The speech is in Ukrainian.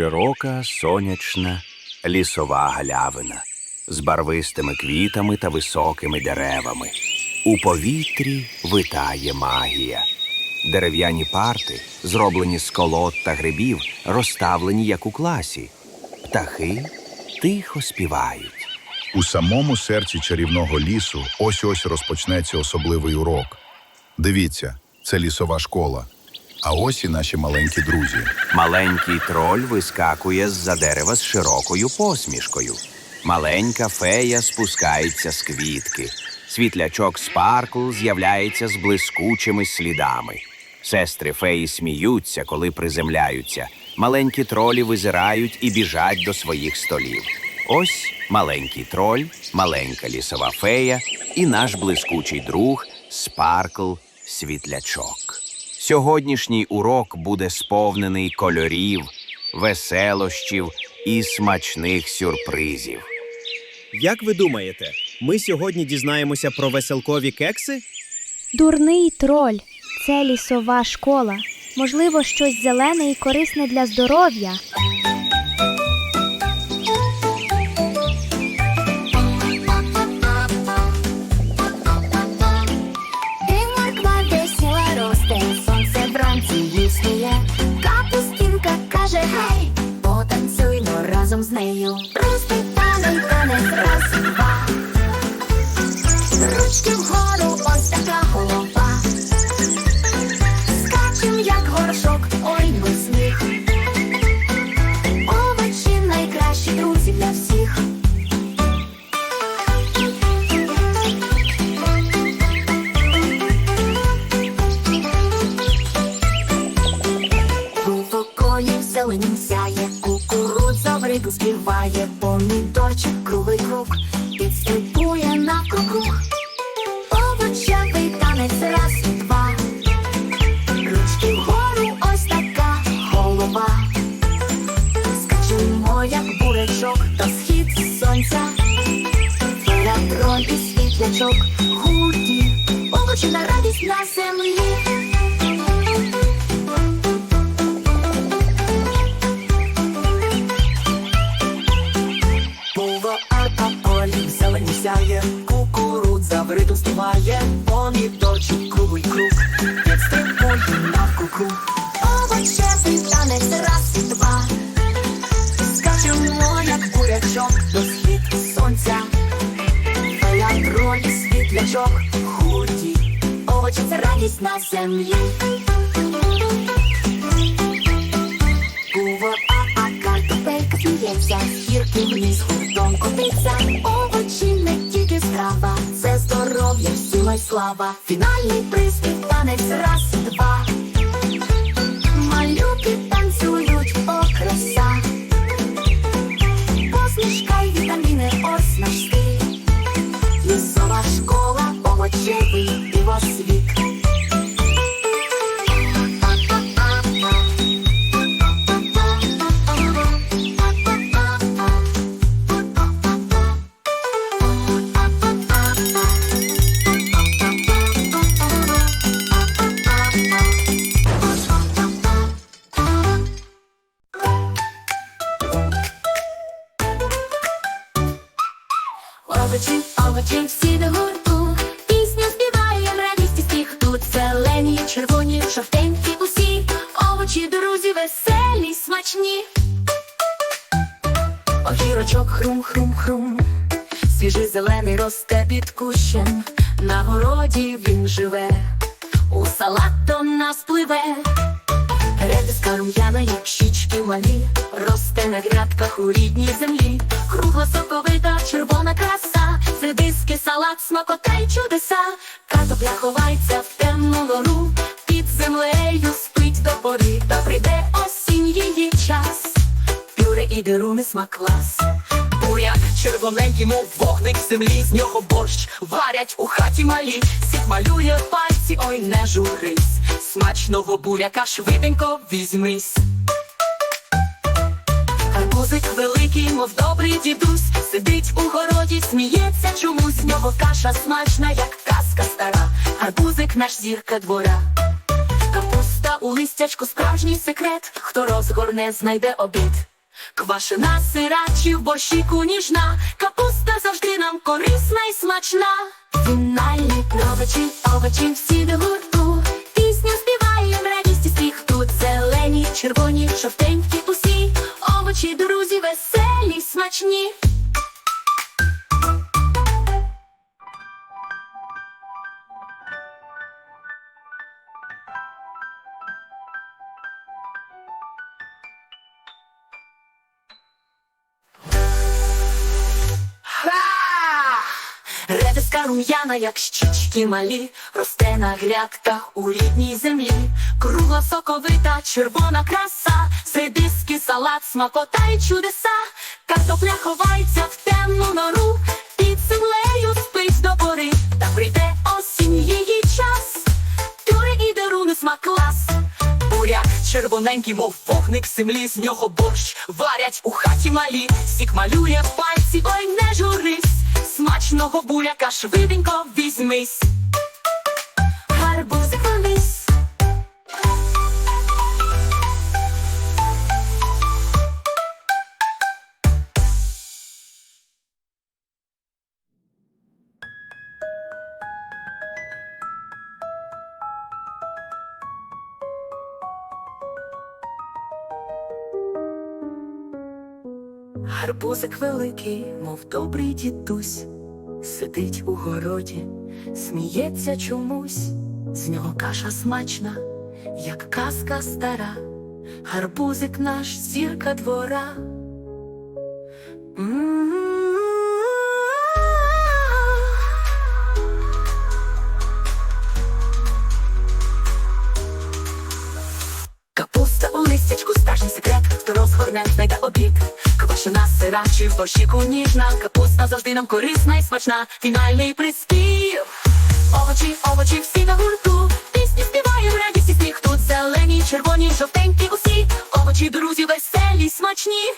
Широка, сонячна, лісова галявина з барвистими квітами та високими деревами. У повітрі витає магія. Дерев'яні парти, зроблені з колод та грибів, розставлені як у класі. Птахи тихо співають. У самому серці чарівного лісу ось ось розпочнеться особливий урок. Дивіться, це лісова школа. А ось і наші маленькі друзі. Маленький троль вискакує з-за дерева з широкою посмішкою. Маленька фея спускається з квітки. Світлячок Спаркл з'являється з блискучими слідами. Сестри феї сміються, коли приземляються. Маленькі тролі визирають і біжать до своїх столів. Ось маленький троль, маленька лісова фея і наш блискучий друг Спаркл Світлячок. Сьогоднішній урок буде сповнений кольорів, веселощів і смачних сюрпризів. Як ви думаєте, ми сьогодні дізнаємося про веселкові кекси? Дурний троль це лісова школа. Можливо, щось зелене і корисне для здоров'я. Нею. Розпитаний танець раз два. Ручки вгору, ось така голова. Рибу співає, помідорчик круглий круг, підстрибує навкруг. Овочевий танець раз і два. Ручки вгору ось така голова. Скачемо, як бурячок, то схід сонця. Троль і світлячок, гурті, овочі на радість на землі. Риту співає, помідорчик круглий круг, підстрибує навкруг. Овочевий танець раз і два. Скачемо, як бурячок, до схід сонця. Фея троль світлячок, Гурті, овочі це радість на землі. пува А картопелька сміється, гірки вниз гуртом котиться. Овочі не слава. Фінальний приспів танець раз два. Малюки танцюють, окраса. Посмішка й вітаміни, ось наш стиль. Лісова школа, овочевий дивосвіт. Овочі, овочі, всі до гурту. Пісню співаєм, радість і сміх. Тут зелені, червоні, жовтенькі усі. Овочі, друзі, веселі, смачні. огірочок хрум-хрум-хрум. Свіжий зелений росте під кущем, на городі він живе. У салат до нас пливе. Редиска рум'яна, як малі, росте на грядках у рідній землі. Кругла соковита, червона краса. Це диски, салат, смакота й чудеса. Картопля ховається в темну нору. Під землею спить до пори. Та прийде осінь її час. Пюре і деруни смак клас. Буряк червоненький, мов вогник землі, з нього борщ варять у хаті малі. Сік малює пальці, ой, не журись. Смачного буряка швиденько візьмись. Арбузик великий, мов добрий дідусь, сидить у городі, сміється чомусь. Нього каша смачна, як казка стара. Арбузик наш зірка двора. Капуста у листячку справжній секрет. Хто розгорне, знайде обід. Квашена сирачі в борщику ніжна, капуста завжди нам корисна і смачна. Фінальні овочі, овочі всі до гурту. Пісню співаєм, радість і сміх тут зелені, червоні, жовтенькі Ха! Редиска рум'яна, як щічки малі, росте на грядках у рідній землі. Кругла соковита, червона краса, Средиски, салат, смакота й чудеса. Картопля ховається в темну нору, під землею спить до пори, та прийде осінь її час. Тюри і деруни смак клас. Буряк червоненький, мов вогник землі, з нього борщ варять у хаті малі, сік малює пальці, ой не журись, смачного буряка швиденько візьмись. Гарбузик великий, мов добрий дідусь, сидить у городі, сміється чомусь, з нього каша смачна, як казка стара, гарбузик наш зірка двора. Капуста Чи в борщику ніжна, капуста завжди нам корисна і смачна. Фінальний приспів. Овочі, овочі, всі на гурту. Пісні співаємо, радість і сміх. Тут зелені, червоні, жовтенькі усі. Овочі, друзі, веселі, смачні.